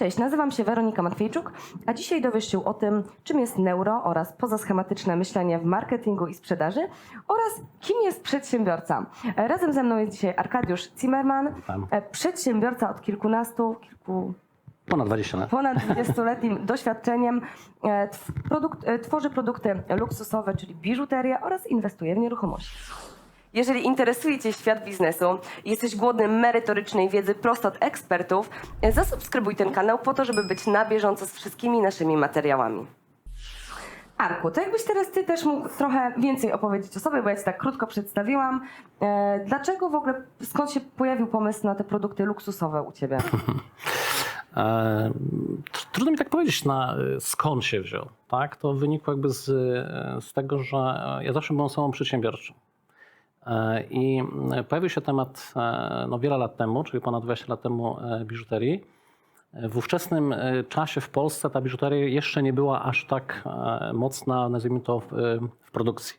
Cześć, nazywam się Weronika Matwiejczuk, a dzisiaj dowiesz się o tym, czym jest neuro oraz pozaschematyczne myślenie w marketingu i sprzedaży oraz kim jest przedsiębiorca. Razem ze mną jest dzisiaj Arkadiusz Zimmerman, e, przedsiębiorca od kilkunastu, kilku, Ponad 20 lat. ponad 20-letnim doświadczeniem. E, Produkt, e, tworzy produkty luksusowe, czyli biżuterię oraz inwestuje w nieruchomości. Jeżeli interesuje Cię świat biznesu i jesteś głodny merytorycznej wiedzy prosto od ekspertów, zasubskrybuj ten kanał po to, żeby być na bieżąco z wszystkimi naszymi materiałami. Arku, to jakbyś teraz Ty też mógł trochę więcej opowiedzieć o sobie, bo ja Ci tak krótko przedstawiłam. E, Dlaczego w ogóle, skąd się pojawił pomysł na te produkty luksusowe u Ciebie? E, tr- trudno mi tak powiedzieć, na, skąd się wziął. Tak? To wynikło jakby z, e, z tego, że ja zawsze byłem osobą przedsiębiorczą. E, I mm, pojawił się temat e, no, wiele lat temu, czyli ponad 20 lat temu e, biżuterii. W ówczesnym czasie w Polsce ta biżuteria jeszcze nie była aż tak mocna, nazwijmy to, w, w produkcji.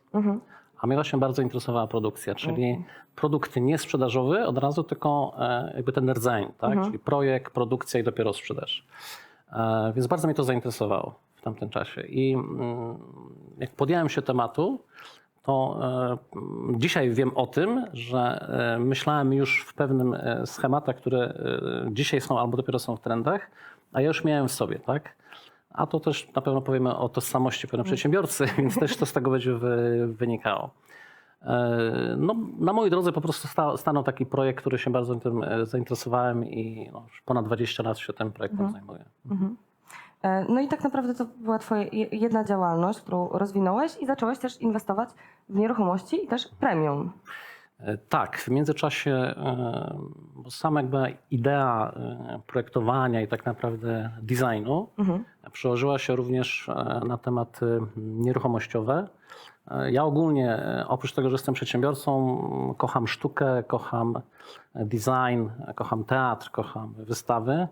A mnie właśnie bardzo interesowała produkcja, czyli produkt nie sprzedażowy od razu, tylko jakby ten rdzeń, tak? czyli projekt, produkcja i dopiero sprzedaż. Więc bardzo mnie to zainteresowało w tamtym czasie. I mm, jak podjąłem się tematu, to e, dzisiaj wiem o tym, że e, myślałem już w pewnym e, schematach, które dzisiaj są albo dopiero są w trendach, a ja już miałem w sobie, tak? A to też na pewno powiemy o tożsamości pewnego przedsiębiorcy, więc też to z tego będzie wy, wynikało. No, na mojej drodze po prostu sta, stanął taki projekt, który się bardzo tym zainteresowałem i no, już ponad 20 lat się tym projektem zajmuję. E, No i tak naprawdę to była Twoja je- jedna działalność, którą rozwinąłeś i zacząłeś też inwestować w nieruchomości i też premium. E, Tak, w międzyczasie, e, bo sama jakby idea e, projektowania i tak naprawdę designu przełożyła się również na tematy nieruchomościowe. Ja ogólnie, oprócz tego, że jestem przedsiębiorcą, kocham sztukę, kocham design, kocham teatr, kocham wystawy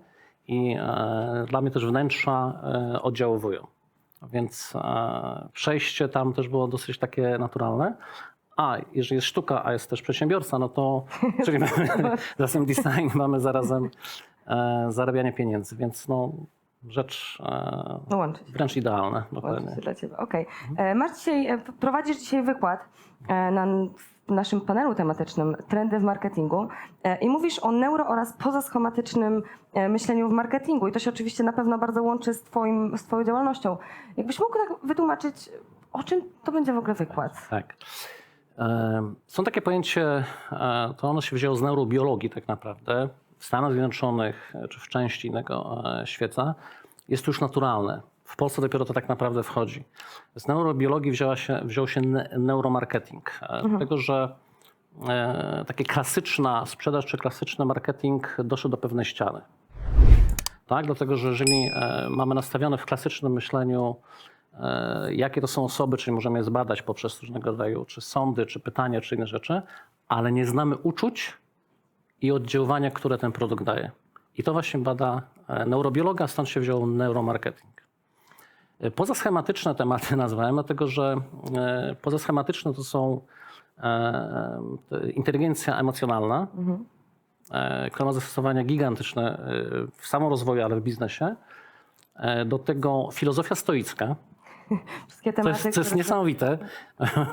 i dla mnie też wnętrza oddziaływują. Więc e, przejście tam też było dosyć takie naturalne. A jeżeli jest sztuka, a jest też przedsiębiorca, no to czyli mamy razem design, mamy zarazem e, zarabianie pieniędzy, więc no rzecz e, wręcz idealna. Dokładnie. Dla Ciebie. Okej. E, Masz dzisiaj, prowadzisz dzisiaj wykład e, na naszym panelu tematycznym Trendy w marketingu e, i mówisz o neuro oraz pozaschematycznym e, myśleniu w marketingu i to się oczywiście na pewno bardzo łączy z, twoim, z Twoją działalnością. Jakbyś mógł tak wytłumaczyć, o czym to będzie w ogóle wykład? Tak. E, Są takie pojęcie, to ono się wzięło z neurobiologii tak naprawdę. W Stanach Zjednoczonych czy w części innego świata jest to już naturalne. W Polsce dopiero to tak naprawdę wchodzi. Z neurobiologii wzięła się, wziął się ne- neuromarketing. e, Dlatego, że e, takie klasyczna sprzedaż czy klasyczny marketing doszedł do pewnej ściany. Tak, dlatego że jeżeli e, mamy nastawione w klasycznym myśleniu, e, jakie to są osoby, czyli możemy je zbadać poprzez różnego rodzaju czy sądy, czy pytania, czy inne rzeczy, ale nie znamy uczuć i oddziaływania, które ten produkt daje. I to właśnie bada e, neurobiologa, stąd się wziął neuromarketing. E, Pozaschematyczne tematy nazwałem, dlatego że e, pozaschematyczne to są e, inteligencja emocjonalna, e, która ma zastosowania gigantyczne w samorozwoju, ale w biznesie. Do tego filozofia stoicka, Wszystkie to tematy, jest, to jest które- niesamowite.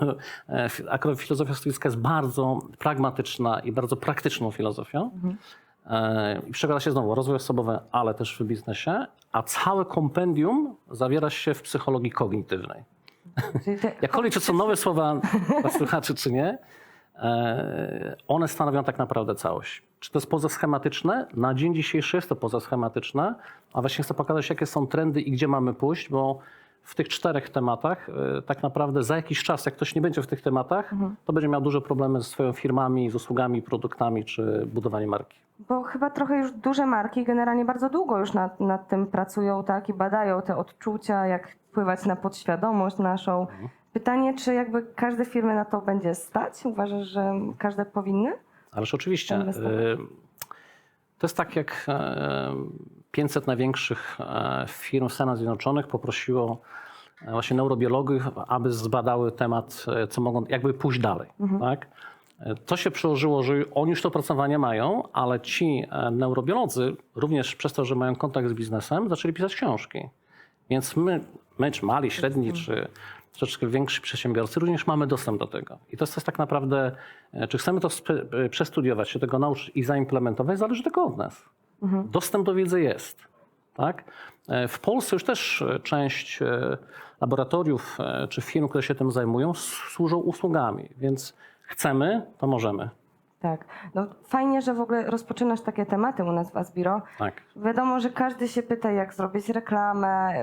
Akurat filozofia stoicka jest bardzo pragmatyczna i bardzo praktyczną filozofią. E, I przekłada się znowu rozwój osobowy, ale też w biznesie, a całe kompendium zawiera się w psychologii kognitywnej. Jakkolwiek czy są nowe słowa dla słuchaczy, czy nie, e, one stanowią tak naprawdę całość. Czy to jest pozaschematyczne? Na dzień dzisiejszy jest to pozaschematyczne, a właśnie chcę pokazać, jakie są trendy i gdzie mamy pójść, bo w tych czterech tematach e, tak naprawdę za jakiś czas, jak ktoś nie będzie w tych tematach, to będzie miał duże problemy ze swoimi firmami, z usługami, produktami czy budowaniem marki. Bo chyba trochę już duże marki generalnie bardzo długo już nad, nad tym pracują, tak? I badają te odczucia, jak wpływać na podświadomość naszą. Pytanie, czy jakby każde firmy na to będzie stać? Uważasz, że każde powinny? Ależ oczywiście. Y, To jest tak, jak e, 500 największych e, firm w Stanach Zjednoczonych poprosiło e, właśnie neurobiologów, aby zbadały temat, e, co mogą, jakby pójść dalej. Tak? E, To się przełożyło, że oni już to opracowanie mają, ale ci neurobiolodzy, również przez to, że mają kontakt z biznesem, zaczęli pisać książki. Więc my, my czy mali, średni, czy troszeczkę więksi przedsiębiorcy, również mamy dostęp do tego. I to jest, tak naprawdę, czy chcemy to przestudiować, się tego nauczyć i zaimplementować, zależy tylko od nas. Dostęp do wiedzy jest. Tak? E, W Polsce już też e, część e, laboratoriów czy firm, które się tym zajmują, służą usługami, więc chcemy, to możemy. Tak. No, fajnie, że w ogóle rozpoczynasz takie tematy u nas w Asbiro. Tak. Wiadomo, że każdy się pyta, jak zrobić reklamę.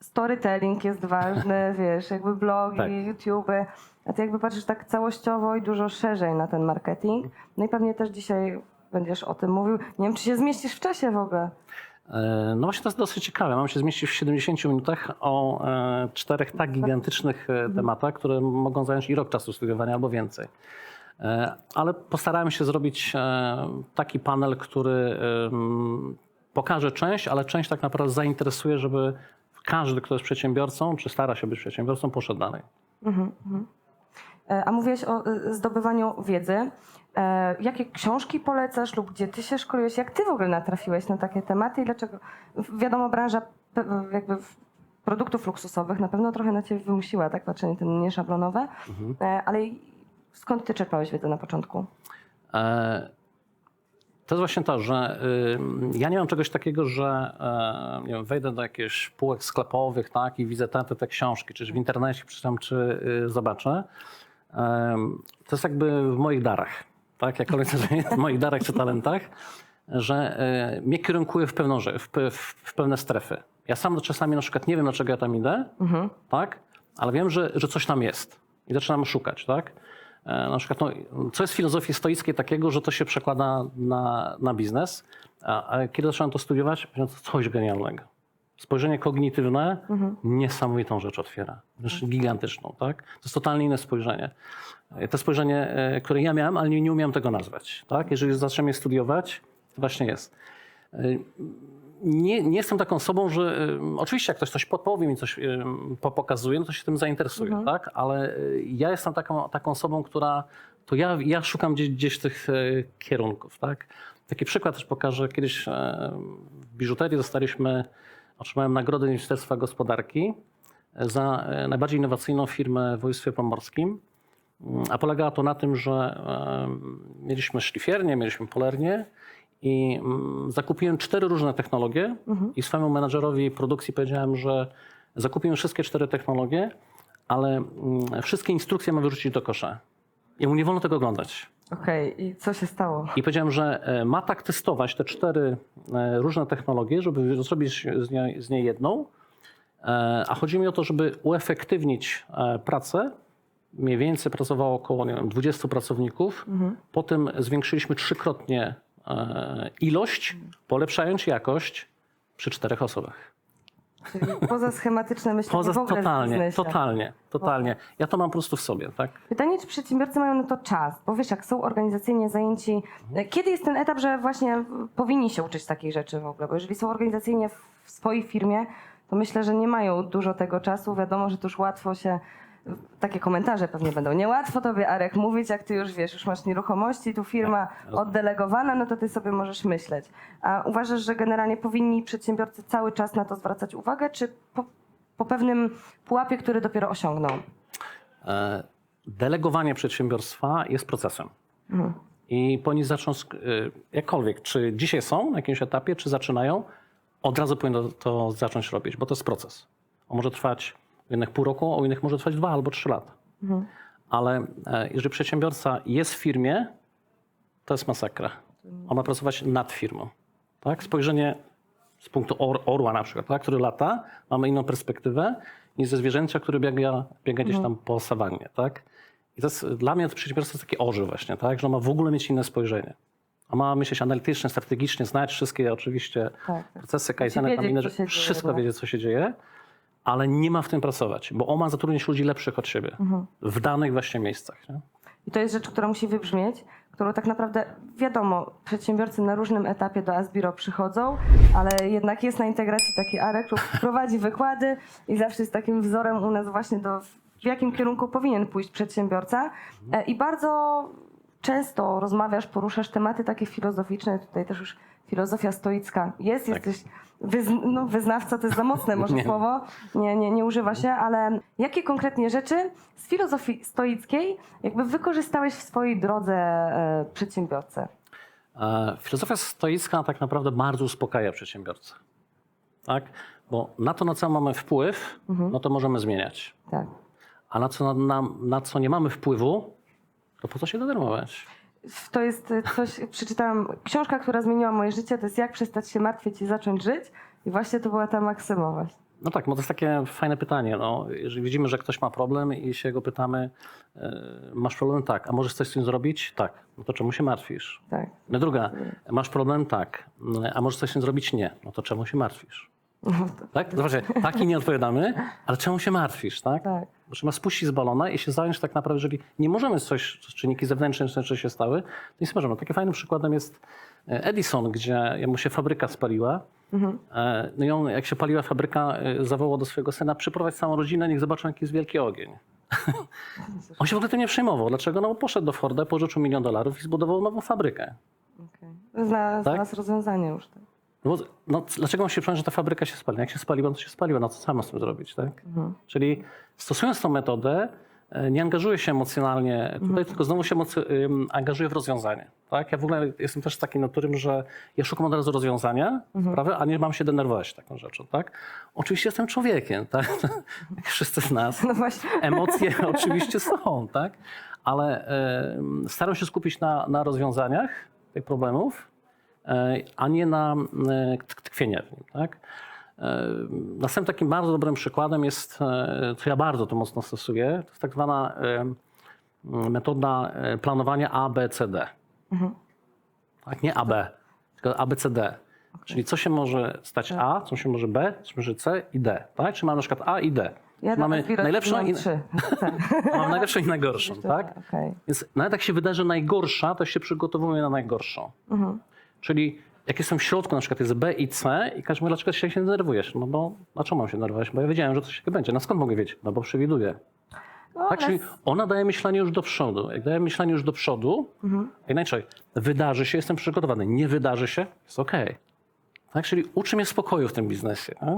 Storytelling jest ważny, wiesz, jakby blogi, Tak. YouTube'y. A ty jakby patrzysz tak całościowo i dużo szerzej na ten marketing. No i pewnie też dzisiaj będziesz o tym mówił. Nie wiem, czy się zmieścisz w czasie w ogóle. E, No właśnie to jest dosyć ciekawe. Mam się zmieścić w 70 minutach o e, czterech tak gigantycznych e, tematach, które mogą zająć i rok czasu studiowania albo więcej. Ale postarałem się zrobić taki panel, który pokaże część, ale część tak naprawdę zainteresuje, żeby każdy, kto jest przedsiębiorcą, czy stara się być przedsiębiorcą, poszedł dalej. E, A mówiłeś o e, zdobywaniu wiedzy. E, Jakie książki polecasz lub gdzie ty się szkoliłeś? Jak ty w ogóle natrafiłeś na takie tematy i dlaczego? Wiadomo, branża jakby produktów luksusowych na pewno trochę na ciebie wymusiła, tak patrzenie te nieszablonowe, E, ale skąd ty czerpałeś wiedzę na początku? E, To jest właśnie to, że y, ja nie mam czegoś takiego, że e, nie wiem, wejdę do jakichś półek sklepowych tak, i widzę te, te, te książki, czy w internecie przeczytam, czy y, zobaczę. To jest jakby w moich darach, tak? jakkolwiek to jest w moich darach czy talentach, że e, mnie kierunkuje w, pewną, w, w, w pewne strefy. Ja sam czasami na przykład nie wiem, dlaczego ja tam idę, tak? ale wiem, że, że coś tam jest i zaczynam szukać. Tak? E, Na przykład, no, co jest w filozofii stoickiej takiego, że to się przekłada na, na biznes, a, a kiedy zacząłem to studiować, powiedziałem, to coś genialnego. Spojrzenie kognitywne niesamowitą rzecz otwiera, gigantyczną. Tak? To jest totalnie inne spojrzenie. E, To spojrzenie, e, które ja miałem, ale nie, nie umiem tego nazwać. Tak? Jeżeli zaczniemy je studiować, to właśnie jest. E, Nie, nie jestem taką osobą, że oczywiście jak ktoś coś podpowie mi, coś po- pokazuje, no to się tym zainteresuje, tak? Ale ja jestem taką, taką osobą, która, to ja, ja szukam gdzieś, gdzieś tych kierunków, tak? Taki przykład też pokażę. Kiedyś w biżuterii dostaliśmy, otrzymałem nagrodę Ministerstwa Gospodarki za e, najbardziej innowacyjną firmę w województwie pomorskim. Mm, A polegało to na tym, że e, mieliśmy szlifiernię, mieliśmy polernię i mm, zakupiłem cztery różne technologie i swojemu menadżerowi produkcji powiedziałem, że zakupiłem wszystkie cztery technologie, ale mm, wszystkie instrukcje ma wyrzucić do kosza. I mu nie wolno tego oglądać. Okej, i co się stało? I powiedziałem, że e, ma tak testować te cztery e, różne technologie, żeby zrobić z niej, z niej jedną. E, A chodzi mi o to, żeby uefektywnić pracę. Mniej więcej pracowało około nie wiem, 20 pracowników. Potem zwiększyliśmy trzykrotnie ilość, polepszając jakość przy czterech osobach. Czyli poza schematyczne myślenie Poza, w ogóle totalnie, totalnie, totalnie. Ja to mam po prostu w sobie, tak? Pytanie, czy przedsiębiorcy mają na to czas? Bo wiesz, jak są organizacyjnie zajęci, kiedy jest ten etap, że właśnie powinni się uczyć takich rzeczy w ogóle? Bo jeżeli są organizacyjnie w w swojej firmie, to myślę, że nie mają dużo tego czasu. Wiadomo, że to już łatwo się, takie komentarze pewnie będą, niełatwo tobie, Arek, mówić, jak ty już wiesz, już masz nieruchomości, tu firma oddelegowana, no to ty sobie możesz myśleć. A uważasz, że generalnie powinni przedsiębiorcy cały czas na to zwracać uwagę, czy po, po pewnym pułapie, który dopiero osiągną? E, Delegowanie przedsiębiorstwa jest procesem. I powinni zacząć, e, jakkolwiek, czy dzisiaj są na jakimś etapie, czy zaczynają, od razu powinno to zacząć robić, bo to jest proces. On może trwać innych pół roku, a u innych może trwać dwa albo trzy lata. Ale e, jeżeli przedsiębiorca jest w firmie, to jest masakra. On ma pracować nad firmą. Tak? Spojrzenie z punktu or, orła na przykład, tak? który lata, mamy inną perspektywę niż ze zwierzęcia, który biega, biega gdzieś tam po sawannie. Tak? I to jest, dla mnie to przedsiębiorstwo jest taki orzeł właśnie, tak? że on ma w ogóle mieć inne spojrzenie. On ma myśleć analitycznie, strategicznie, znać wszystkie oczywiście Tak. procesy, kaizeny, tam wiedzieć, inne rzeczy, wszystko wiedzieć, co się dzieje, ale nie ma w tym pracować, bo on ma zatrudnić ludzi lepszych od siebie w danych właśnie miejscach. Nie? I to jest rzecz, która musi wybrzmieć, którą tak naprawdę wiadomo, przedsiębiorcy na różnym etapie do Asbiro przychodzą, ale jednak jest na integracji taki Arek, który prowadzi wykłady i zawsze jest takim wzorem u nas właśnie do w jakim kierunku powinien pójść przedsiębiorca e, i bardzo często rozmawiasz, poruszasz tematy takie filozoficzne, tutaj też już filozofia stoicka jest, Tak. jesteś wyzn- no, wyznawca, to jest za mocne może Nie. słowo, nie, nie, nie używa się, ale jakie konkretnie rzeczy z filozofii stoickiej jakby wykorzystałeś w swojej drodze e, przedsiębiorcy? E, Filozofia stoicka tak naprawdę bardzo uspokaja przedsiębiorcę. Tak? Bo na to, na co mamy wpływ, no to możemy zmieniać. Tak. A na co, na, na, na co nie mamy wpływu, to po co się denerwować? To jest coś, przeczytałam, książka, która zmieniła moje życie, to jest Jak przestać się martwić i zacząć żyć. I właśnie to była ta maksyma właśnie. No tak, bo to jest takie fajne pytanie. No, jeżeli widzimy, że ktoś ma problem i się go pytamy, e, masz problem? Tak. A możesz coś z tym zrobić? Tak. No to czemu się martwisz? Tak. No druga, masz problem? Tak. A możesz coś z tym zrobić? Nie. No to czemu się martwisz? No Tak? Zobaczcie, tak i nie odpowiadamy, ale czemu się martwisz, tak? tak. Trzeba spuścić z balona i się zająć tak naprawdę, jeżeli nie możemy coś, czynniki zewnętrzne rzeczy się stały, to nic nie możemy. Takim fajnym przykładem jest e, Edison, gdzie mu się fabryka spaliła. E, No i on, jak się paliła fabryka, e, zawołał do swojego syna, przyprowadź całą rodzinę, niech zobaczą, jaki jest wielki ogień. on się w ogóle tym nie przejmował. Dlaczego? No bo poszedł do Forda, pożyczył milion dolarów i zbudował nową fabrykę. Okay. Zna, Tak? Znalazł rozwiązanie już. Tak. No, bo- no, dlaczego on się przejmuje, że ta fabryka się spali? Jak się spaliła, no to się spaliła, no co samo z tym zrobić, tak? Czyli stosując tą metodę, e, nie angażuję się emocjonalnie tutaj, tylko znowu się angażuję w rozwiązanie. Tak? Ja w ogóle jestem też takim naturym, że ja szukam od razu rozwiązania, sprawy, a nie mam się denerwować taką rzeczą. Tak? Oczywiście jestem człowiekiem, tak? jak wszyscy z nas. No właśnie. Emocje oczywiście są, tak? Ale staram się skupić na, na rozwiązaniach tych problemów, a nie na e, tk- tkwienie w nim, tak? E, Następnym takim bardzo dobrym przykładem jest, e, co ja bardzo to mocno stosuję, to jest tak zwana e, metoda e, planowania ABCD. Tak, nie AB, tylko ABCD. Czyli co się może stać A, co się może B, co się może C i D. Tak? Czy mamy na przykład A i D. Ja mamy najlepszą i, mamy najlepszą i najgorszą, tak? Okej. Więc nawet jak się wydarzy najgorsza, to się przygotowujemy na najgorszą. Czyli jak jestem w środku, na przykład jest B i C i każdy mówi, dlaczego się nie denerwujesz? No bo dlaczego mam się denerwować? Bo ja wiedziałem, że coś takiego będzie. No skąd mogę wiedzieć? No bo przewiduję. No, Tak, czyli ona daje myślenie już do przodu. Jak daje myślenie już do przodu, inaczej, wydarzy się, jestem przygotowany. Nie wydarzy się, jest okej. Tak, czyli uczy mnie spokoju w tym biznesie. tak?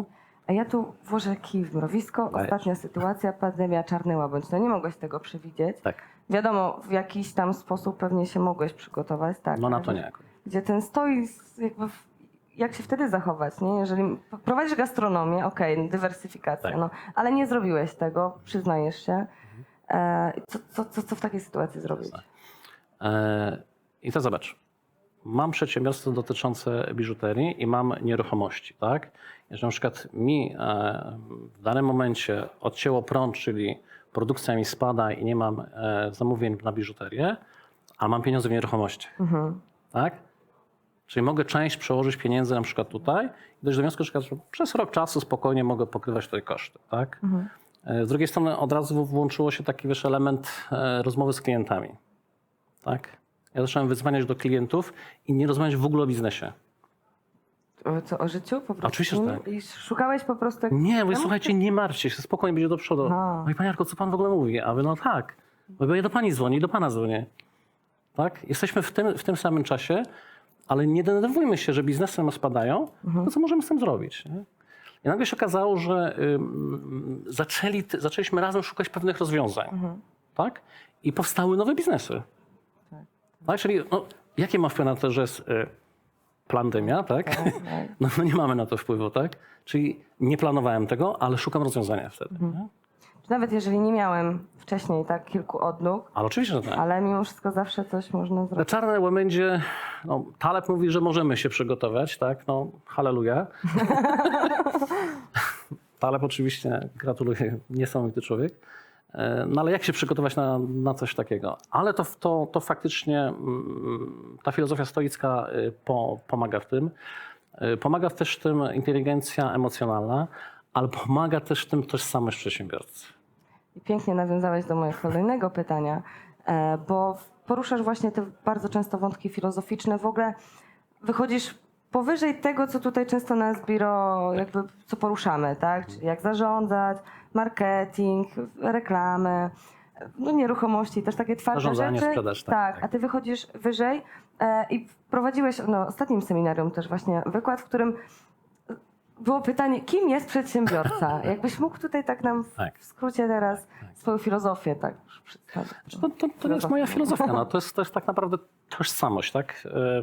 A ja tu włożę kij w mrowisko. Dajesz. Ostatnia sytuacja, pandemia czarny łabędź. No nie mogłeś tego przewidzieć. Tak, Wiadomo, w jakiś tam sposób pewnie się mogłeś przygotować, tak? no na to nie. Gdzie ten stoi, jakby w, jak się wtedy zachować, nie? Jeżeli prowadzisz gastronomię, okej, dywersyfikacja, Tak. no, ale nie zrobiłeś tego, przyznajesz się. E, co, co, co, co w takiej sytuacji zrobić? E, I to zobacz. Mam przedsiębiorstwo dotyczące biżuterii i mam nieruchomości, tak? Jeżeli na przykład mi e, w danym momencie odcięło prąd, czyli produkcja mi spada i nie mam e, zamówień na biżuterię, a mam pieniądze w nieruchomości, tak? Czyli mogę część przełożyć pieniędzy na przykład tutaj i dojść do wniosku, że przez rok czasu spokojnie mogę pokrywać tutaj koszty, tak? E, Z drugiej strony od razu włączyło się taki wiesz, element e, rozmowy z klientami. Tak? Ja zacząłem wyzwaniać do klientów i nie rozmawiać w ogóle o biznesie. O, co, o życiu po prostu? Oczywiście, że tak. I szukałeś po prostu... Nie, No, słuchajcie, nie martwcie się, spokojnie będzie do przodu. Aha. Mówi, panie Jarko, co pan w ogóle mówi? A wy, no tak. Bo ja do pani dzwonię i do pana dzwonię. Tak? Jesteśmy w tym, w tym samym czasie, ale nie denerwujmy się, że biznesy nam spadają, to co możemy z tym zrobić? Nie? I nagle się okazało, że zaczęli, zaczęliśmy razem szukać pewnych rozwiązań. Tak? I powstały nowe biznesy. Tak? Czyli no, jakie ma wpływ na to, że jest y, pandemia, tak? tak. No, no nie mamy na to wpływu, tak? Czyli nie planowałem tego, ale szukam rozwiązania wtedy. nie? Nawet jeżeli nie miałem wcześniej tak kilku odnóg, Ale oczywiście, że tak. ale mimo wszystko zawsze coś można Na zrobić. czarne łabędzie, no, Taleb mówi, że możemy się przygotować, tak? No, halleluja. Taleb oczywiście, gratuluję, niesamowity człowiek. E, No ale jak się przygotować na, na coś takiego? Ale to, to, to faktycznie mm, ta filozofia stoicka y, po, pomaga w tym. Y, Pomaga też w tym inteligencja emocjonalna, ale pomaga też w tym tożsamość przedsiębiorcy. Pięknie nawiązałeś do mojego kolejnego pytania, e, bo poruszasz właśnie te bardzo często wątki filozoficzne. W ogóle wychodzisz powyżej tego, co tutaj często na Sbiro jakby co poruszamy, tak? Czyli jak zarządzać, marketing, reklamy, no nieruchomości, też takie twarde Zarządzanie, rzeczy. sprzedaż, tak, tak, tak. a ty wychodzisz wyżej e, i prowadziłeś no, ostatnim seminarium też właśnie wykład, w którym było pytanie, kim jest przedsiębiorca? Jakbyś mógł tutaj tak nam w, Tak. w skrócie teraz swoją filozofię tak przedstawić. To, to, to jest moja filozofia. No. To, jest, to jest tak naprawdę tożsamość. Tak? E,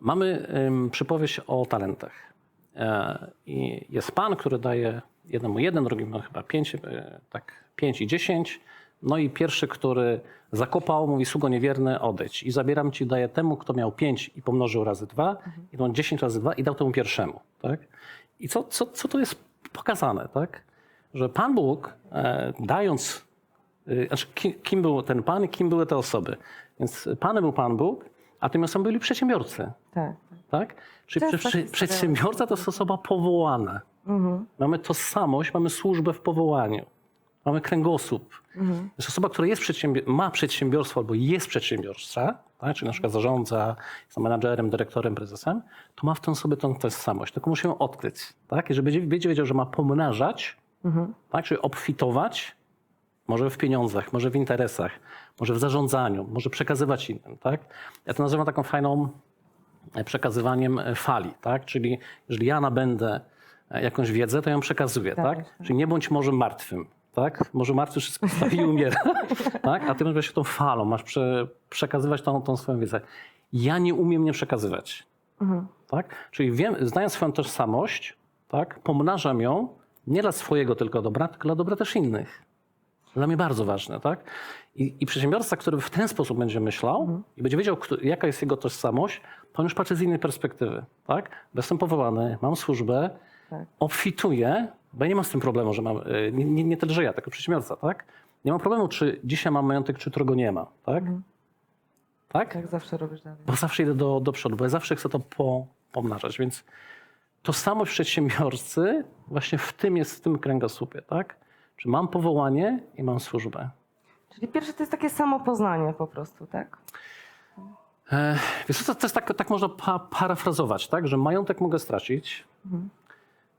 Mamy przypowieść o talentach. E, I jest pan, który daje jednemu jeden, drugiemu chyba pięć, e, tak, pięć i dziesięć. No i pierwszy, który zakopał, mówi sługo niewierny, odejdź. I zabieram ci, daję temu, kto miał pięć i pomnożył razy dwa, i on dziesięć razy dwa i dał temu pierwszemu. Tak? I co, co, co tu jest pokazane? Tak? Że Pan Bóg, e, dając Y, Znaczy, kim, kim był ten Pan i kim były te osoby. Więc Panem był Pan Bóg, a tymi osobami byli przedsiębiorcy. Tak. Tak? Czyli prze, historia. przedsiębiorca to jest osoba powołana. Mhm. Mamy tożsamość, mamy służbę w powołaniu. Mamy kręgosłup. Mhm. To jest osoba, która jest przedsiębior- ma przedsiębiorstwo albo jest przedsiębiorca, tak? czyli na przykład zarządza, jest menadżerem, dyrektorem, prezesem, to ma w tę osobę tą tożsamość. Tylko musi ją odkryć. Tak? I żeby będzie, będzie wiedział, że ma pomnażać, Mhm. tak? czyli obfitować, może w pieniądzach, może w interesach, może w zarządzaniu, może przekazywać innym. Tak? Ja to nazywam taką fajną e, przekazywaniem e, fali. Tak? Czyli jeżeli ja nabędę e, jakąś wiedzę, to ją przekazuję. Tak, Tak? tak. Czyli nie bądź może martwym. Tak? Może martwy wszystko stawi i umiera. tak? A ty masz być tą falą, masz prze, przekazywać tą, tą swoją wiedzę. Ja nie umiem nie przekazywać. Mhm. Tak? Czyli wiem, znając swoją tożsamość, tak, pomnażam ją nie dla swojego tylko dobra, tylko dla dobra też innych. Dla mnie bardzo ważne. Tak? I, I przedsiębiorca, który w ten sposób będzie myślał i będzie wiedział, kto, jaka jest jego tożsamość, to on już patrzy z innej perspektywy. Tak? Bo jestem powołany, mam służbę, Tak. obfituję, bo ja nie mam z tym problemu, że mam, y, nie, nie, nie tyle, że ja, tylko przedsiębiorca. Tak? Nie mam problemu, czy dzisiaj mam majątek, czy jutro go nie ma. Tak? Tak? Tak zawsze robisz dalej. bo zawsze idę do, do przodu, bo ja zawsze chcę to po, pomnażać. Więc tożsamość przedsiębiorcy właśnie w tym jest, w tym kręgosłupie, tak? Czy mam powołanie i mam służbę. Czyli pierwsze to jest takie samopoznanie po prostu, tak? E, więc to, to jest tak, tak można pa, parafrazować, tak? Że majątek mogę stracić,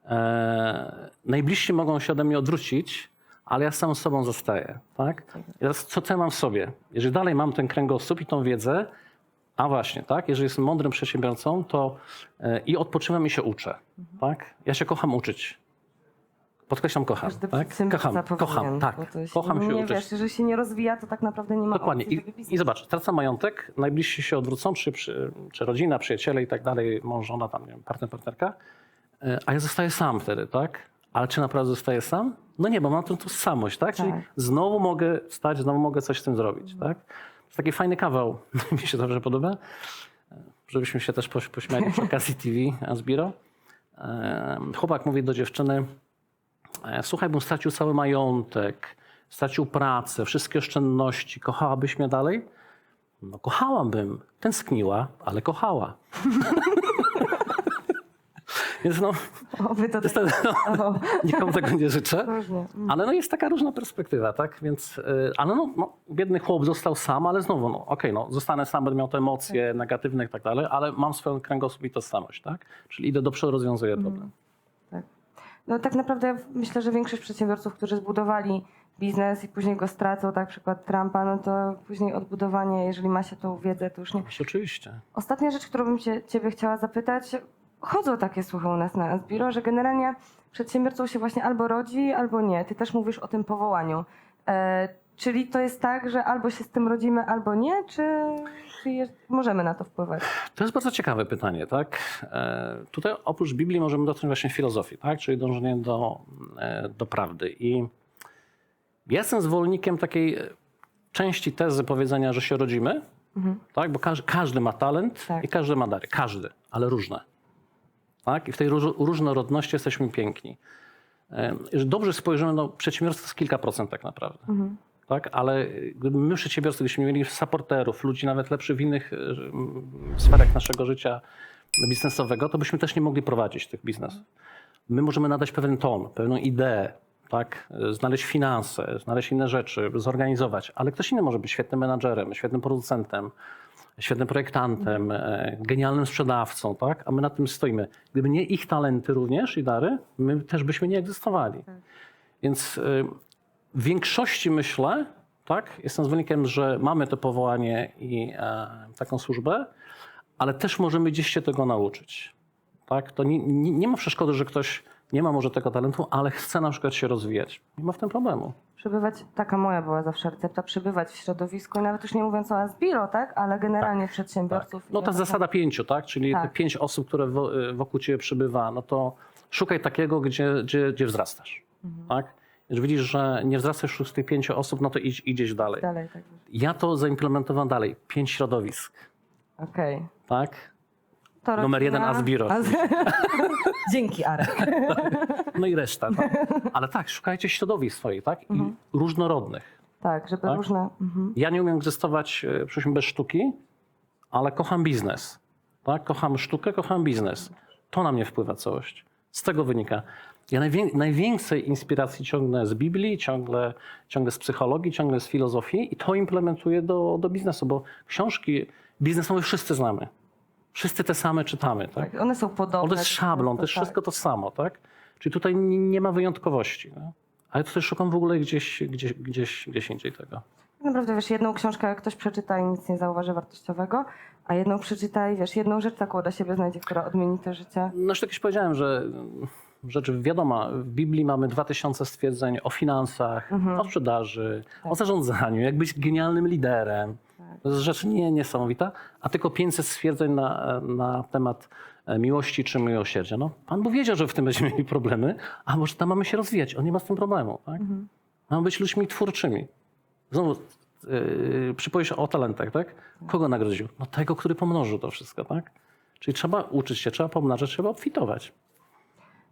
e, najbliżsi mogą się ode mnie odwrócić, ale ja sam sobą zostaję, tak? I teraz co ja mam w sobie? Jeżeli dalej mam ten kręgosłup i tą wiedzę, a właśnie, tak? Jeżeli jestem mądrym przedsiębiorcą, to e, i odpoczywam i się uczę, tak? Ja się kocham uczyć. Podkreślam, kocham, tak? Kocham, kocham, tak. Kocham się nie uczyć. Wiesz, jeżeli się nie rozwija, to tak naprawdę nie ma Dokładnie. I, I zobacz, tracę majątek, najbliżsi się odwrócą, czy, czy, rodzina, przyjaciele i tak dalej, mąż, żona, tam, nie wiem, partner, partnerka, a ja zostaję sam wtedy, tak? Ale czy naprawdę zostaję sam? No nie, bo mam tę tożsamość, tak? Czyli Tak. znowu mogę wstać, znowu mogę coś z tym zrobić, tak? To jest taki fajny kawał, mi się dobrze podoba, e, żebyśmy się też poś- pośmiali przy okazji TV Asbiro. E, Chłopak mówi do dziewczyny, E, Słuchaj, bym stracił cały majątek, stracił pracę, wszystkie oszczędności. Kochałabyś mnie dalej? No kochałabym. Tęskniła, ale kochała. Więc no, Oby to tak niestety, no, nikomu tego nie życzę. Mm. Ale no jest taka różna perspektywa, tak? Więc, y, ale no, no, biedny chłop został sam, ale znowu, no okej, no, zostanę sam, będę miał te emocje negatywne i tak dalej, ale mam swoją kręgosłup i tożsamość, tak? Czyli idę do przodu, rozwiązuję problem. Tak. No tak naprawdę myślę, że większość przedsiębiorców, którzy zbudowali biznes i później go stracą, tak przykład Trumpa, no to później odbudowanie, jeżeli ma się tą wiedzę, to już nie. Oczywiście. Ostatnia rzecz, którą bym się, ciebie chciała zapytać, chodzą takie słuchy u nas na Asbiro, że generalnie przedsiębiorcą się właśnie albo rodzi, albo nie. Ty też mówisz o tym powołaniu. E, czyli to jest tak, że albo się z tym rodzimy, albo nie, czy, czy możemy na to wpływać? To jest bardzo ciekawe pytanie, tak? E, Tutaj oprócz Biblii możemy dotknąć właśnie filozofii, tak? Czyli dążenie do, e, do prawdy. I ja jestem zwolennikiem takiej części tezy powiedzenia, że się rodzimy, tak? Bo każdy, każdy ma talent Tak. i każdy ma dary. Każdy, ale różne. Tak? I w tej róż, różnorodności jesteśmy piękni. Dobrze spojrzymy, no przedsiębiorstwo to jest kilka procent tak naprawdę. Tak? Ale gdyby my przedsiębiorcy, gdybyśmy mieli supporterów, ludzi nawet lepszych w innych m, sferach naszego życia biznesowego, to byśmy też nie mogli prowadzić tych biznesów. My możemy nadać pewien ton, pewną ideę, tak? E, znaleźć finanse, znaleźć inne rzeczy, zorganizować, ale ktoś inny może być świetnym menadżerem, świetnym producentem, świetnym projektantem, e, genialnym sprzedawcą, tak? a my na tym stoimy. Gdyby nie ich talenty również i dary, my też byśmy nie egzystowali. Więc y, w większości myślę, tak, jestem zwolennikiem, że mamy to powołanie i e, taką służbę, ale też możemy gdzieś się tego nauczyć. Tak? To nie, nie, nie ma przeszkody, że ktoś nie ma może tego talentu, ale chce na przykład się rozwijać. Nie ma w tym problemu. Przebywać, taka moja była zawsze recepta, przebywać w środowisku, nawet już nie mówiąc o Asbiro, tak? Ale generalnie przedsiębiorców. No to i- zasada pięciu, tak? Czyli Tak. te pięć osób, które wo, wokół ciebie przybywa, no to szukaj takiego, gdzie, gdzie, gdzie wzrastasz. Mhm. Tak? Jeżeli widzisz, że nie wzrastasz wśród tych pięciu osób, no to idź, idziesz dalej. Dalej, tak. Ja to zaimplementowałem dalej. Pięć środowisk, Okej. tak? To Numer jeden Asbiro. Az- Dzięki, Arek. No i reszta. Tak? Ale tak, szukajcie środowisk swoich, tak? I różnorodnych. Tak, żeby Tak? różne. Mhm. Ja nie umiem egzystować e, bez sztuki, ale kocham biznes. Tak? Kocham sztukę, kocham biznes. To na mnie wpływa całość. Z tego wynika. Ja najwię- najwięcej inspiracji ciągnę z Biblii, ciągle, ciągle z psychologii, ciągle z filozofii i to implementuję do, do biznesu, bo książki biznesowe wszyscy znamy. Wszyscy te same czytamy. Tak? Tak, one są podobne. To jest szablon, to jest tak. wszystko to samo. Tak? Czyli tutaj nie, ma wyjątkowości. No? Ale tutaj szukam w ogóle gdzieś, gdzieś, gdzieś, gdzieś indziej tego. Tak Naprawdę, wiesz, jedną książkę ktoś przeczyta i nic nie zauważy wartościowego, a jedną przeczyta i wiesz, jedną rzecz taką dla siebie znajdzie, która odmieni to życie. No już tak już powiedziałem, że rzecz wiadoma, w Biblii mamy 2000 stwierdzeń o finansach, o sprzedaży, o zarządzaniu, jak być genialnym liderem. To jest rzecz nie, niesamowita, a tylko 500 stwierdzeń na, na temat e, miłości czy miłosierdzia. No, Pan Bóg wiedział, że w tym będziemy mieli problemy, a może tam mamy się rozwijać. On nie ma z tym problemu. Tak? Mamy być ludźmi twórczymi. Znowu yy, przypowieść o talentach, tak? Kogo nagrodził? No tego, który pomnożył to wszystko, tak? Czyli trzeba uczyć się, trzeba pomnażać, trzeba obfitować.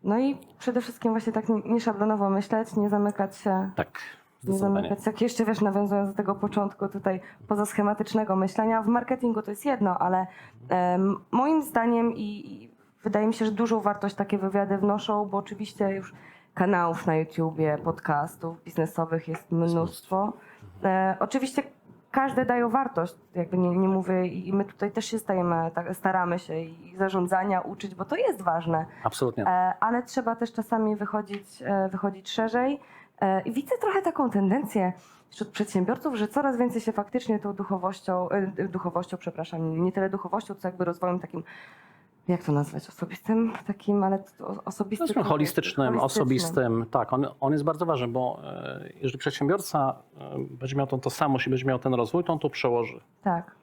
No i przede wszystkim właśnie tak nieszablonowo myśleć, nie zamykać się Tak, Nie zamykać. Jak jeszcze wiesz, nawiązując do tego początku tutaj pozaschematycznego myślenia, w marketingu to jest jedno, ale em, moim zdaniem i, i wydaje mi się, że dużą wartość takie wywiady wnoszą, bo oczywiście już kanałów na YouTubie, podcastów biznesowych jest mnóstwo. E, oczywiście każde dają wartość, jakby nie, nie mówię i my tutaj też się stajemy, tak, staramy się i zarządzania uczyć, bo to jest ważne. Absolutnie. E, ale trzeba też czasami wychodzić, e, wychodzić szerzej. E, I widzę trochę taką tendencję wśród przedsiębiorców, że coraz więcej się faktycznie tą duchowością, duchowością, przepraszam, nie tyle duchowością, co jakby rozwojem takim, jak to nazwać, osobistym takim, ale to osobistym. Powiedzmy holistycznym, osobistym. Tak, on, on jest bardzo ważny, bo e, jeżeli przedsiębiorca e, będzie miał to, to samość i będzie miał ten rozwój, to on to przełoży. Tak.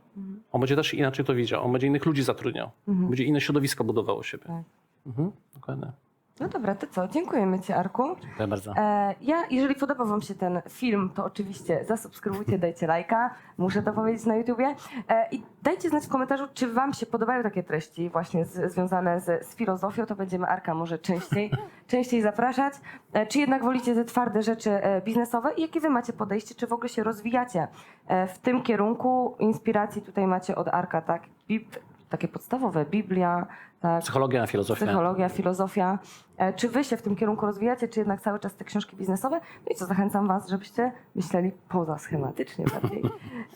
On będzie też inaczej to widział, on będzie innych ludzi zatrudniał, będzie inne środowisko budowało siebie. Tak. Mhm, dokładnie. No dobra, to co? Dziękujemy Ci, Arku. Dziękuję bardzo. E, ja, jeżeli podoba Wam się ten film, to oczywiście zasubskrybujcie, dajcie lajka. Muszę to powiedzieć na YouTubie. E, I dajcie znać w komentarzu, czy Wam się podobają takie treści właśnie z, związane z, z filozofią. To będziemy Arka może częściej, częściej zapraszać. E, czy jednak wolicie te twarde rzeczy e, biznesowe i jakie Wy macie podejście, czy w ogóle się rozwijacie e, w tym kierunku. Inspiracji tutaj macie od Arka, tak? Bib, takie podstawowe, Biblia, tak? Psychologia, filozofia. psychologia, filozofia. E, Czy wy się w tym kierunku rozwijacie, czy jednak cały czas te książki biznesowe? No i co, zachęcam was, żebyście myśleli poza schematycznie bardziej.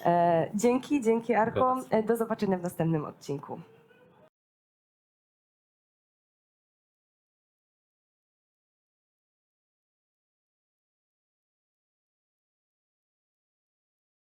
E, dzięki, dzięki Arko. E, Do zobaczenia w następnym odcinku.